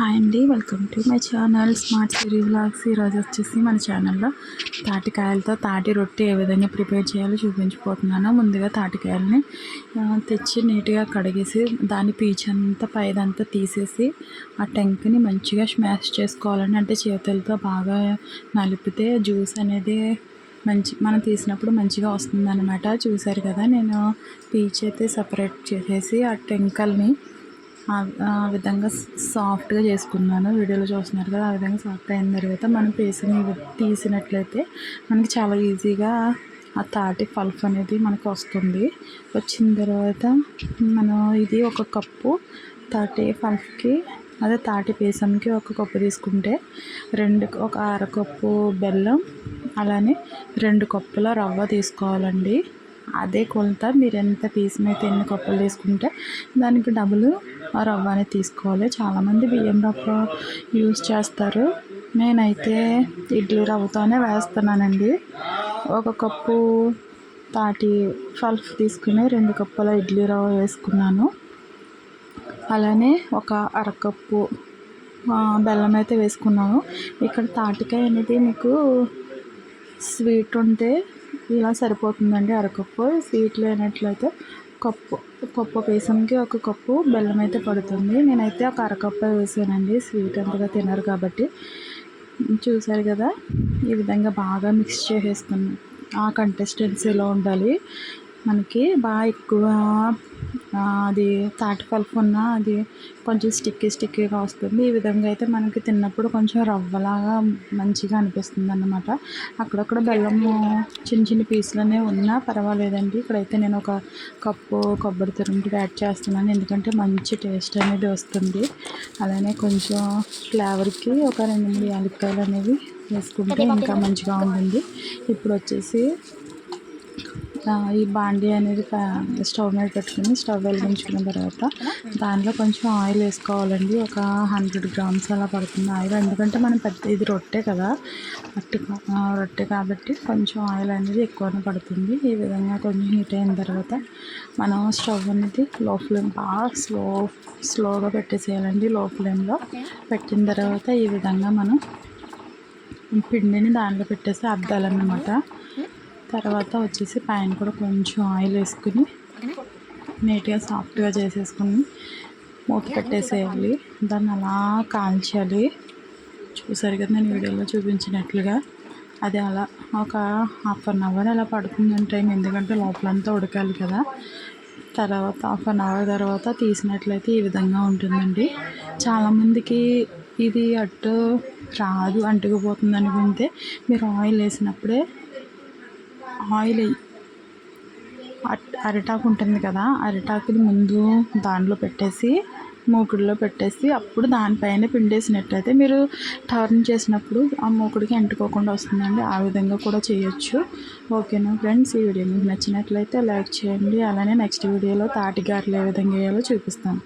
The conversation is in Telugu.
హాయ్ అండి welcome to my channel smart Siri vlogs ఈరోజు వచ్చేసి మన ఛానల్లో తాటికాయలతో తాటి రొట్టె ఏ విధంగా ప్రిపేర్ చేయాలో చూపించిపోతున్నాను ముందుగా తాటికాయలని తెచ్చి నీట్గా కడిగేసి దాని పీచంతా పైదంతా తీసేసి ఆ టెంక్ని మంచిగా స్మాష్ చేసుకోవాలని అంటే చేతులతో బాగా నలిపితే జ్యూస్ అనేది మంచి మనం తీసినప్పుడు మంచిగా వస్తుందన్నమాట. చూసారు కదా నేను పీచ్ అయితే సపరేట్ చేసేసి ఆ టెంకల్ని ఆ విధంగా సాఫ్ట్గా చేసుకున్నాను. వీడియోలో చూస్తున్నారు కదా ఆ విధంగా సాఫ్ట్ అయిన తర్వాత మనం పేసిన తీసినట్లయితే మనకి చాలా ఈజీగా ఆ తాటి పల్ఫ్ అనేది మనకు వస్తుంది. వచ్చిన తర్వాత మనం ఇది ఒక కప్పు తాటి పల్ఫ్కి అదే తాటి పేసంకి ఒక కప్పు తీసుకుంటే రెండు ఒక అరకప్పు బెల్లం అలానే రెండు కప్పుల రవ్వ తీసుకోవాలండి. అదే కొలత మీరు ఎంత పీసం అయితే ఎన్ని కప్పులు తీసుకుంటే దానికి డబుల్ ఆ రవ్వ అనేది తీసుకోవాలి. చాలామంది బియ్యం రవ్వ యూజ్ చేస్తారు. నేనైతే ఇడ్లీ రవ్వతోనే వేస్తున్నానండి. ఒక కప్పు తాటి పల్ఫ్ తీసుకుని రెండు కప్పుల ఇడ్లీ రవ్వ వేసుకున్నాను. అలానే ఒక అరకప్పు బెల్లం అయితే వేసుకున్నాను. ఇక్కడ తాటికాయ అనేది మీకు స్వీట్ ఉంటే ఇలా సరిపోతుందండి అరకప్పు స్వీట్ లేనట్లయితే కప్పు. కప్పు బేసన్కి ఒక కప్పు బెల్లం అయితే పడుతుంది. నేనైతే ఒక అరకప్పు వేసానండి. స్వీట్ అంతగా తినరు కాబట్టి. చూసారు కదా ఈ విధంగా బాగా మిక్స్ చేసేసుకున్నాం. ఆ కంటెస్టెన్సీలో ఉండాలి? మనకి బాగా ఎక్కువ అది తాటి పల్పు ఉన్న అది కొంచెం స్టిక్కీ స్టిక్కీగా వస్తుంది. ఈ విధంగా అయితే మనకి తిన్నప్పుడు కొంచెం రవ్వలాగా మంచిగా అనిపిస్తుంది అన్నమాట అక్కడక్కడ బెల్లము చిన్న చిన్న పీసులనే ఉన్నా పర్వాలేదండి. ఇక్కడైతే నేను ఒక కప్పు కొబ్బరి తురుముకి యాడ్ చేస్తున్నాను. ఎందుకంటే మంచి టేస్ట్ అనేది వస్తుంది. అలానే కొంచెం ఫ్లేవర్కి ఒక రెండు మూడు యాలక్కాయలు అనేవి వేసుకుంటే ఇంకా మంచిగా ఉంటుంది. ఇప్పుడు వచ్చేసి ఈ బాండీ అనేది స్టవ్ మీద పెట్టుకుని స్టవ్ వెలిగించుకున్న తర్వాత దానిలో కొంచెం ఆయిల్ వేసుకోవాలండి. ఒక హండ్రెడ్ గ్రామ్స్ అలా పడుతుంది ఆయిల్. ఎందుకంటే మనం పెద్ద ఇది రొట్టె కదా. రొట్టె రొట్టె కాబట్టి కొంచెం ఆయిల్ అనేది ఎక్కువనే పడుతుంది. ఈ విధంగా కొంచెం హీట్ అయిన తర్వాత మనం స్టవ్ అనేది లో ఫ్లేమ్ బాగా స్లో స్లోగా పెట్టేసేయాలండి లో ఫ్లేమ్లో. పెట్టిన తర్వాత ఈ విధంగా మనం పిండిని దాంట్లో పెట్టేసి అద్దాలన్నమాట. తర్వాత వచ్చేసి పైన కూడా కొంచెం ఆయిల్ వేసుకుని నీట్గా సాఫ్ట్గా చేసేసుకుని మూత పెట్టేసేయాలి. దాన్ని అలా కాల్చాలి. చూసారు కదా నేను వీడియోలో చూపించినట్లుగా. అది అలా ఒక హాఫ్ అన్ అవర్ అలా పడుతుంది టైం ఎందుకంటే లోపలంతా ఉడకాలి కదా. తర్వాత హాఫ్ అన్ అవర్ తర్వాత తీసినట్లయితే ఈ విధంగా ఉంటుందండి. చాలామందికి ఇది అట్టు రాదు అంటుకుపోతుంది అనుకుంటే మీరు ఆయిల్ వేసినప్పుడే ఆయిల్ అట్ అరిటాకు ఉంటుంది కదా అరిటాకుని ముందు దానిలో పెట్టేసి మూకుడులో పెట్టేసి అప్పుడు దానిపైన పిండేసినట్టయితే మీరు టర్న్ చేసినప్పుడు ఆ మూకుడికి అంటుకోకుండా వస్తుందండి. ఆ విధంగా కూడా చేయొచ్చు. ఓకేనా ఫ్రెండ్స్? ఈ వీడియో మీకు నచ్చినట్లయితే లైక్ చేయండి. అలానే నెక్స్ట్ వీడియోలో తాటి గారెలు ఏ విధంగా వేయాలో చూపిస్తాను.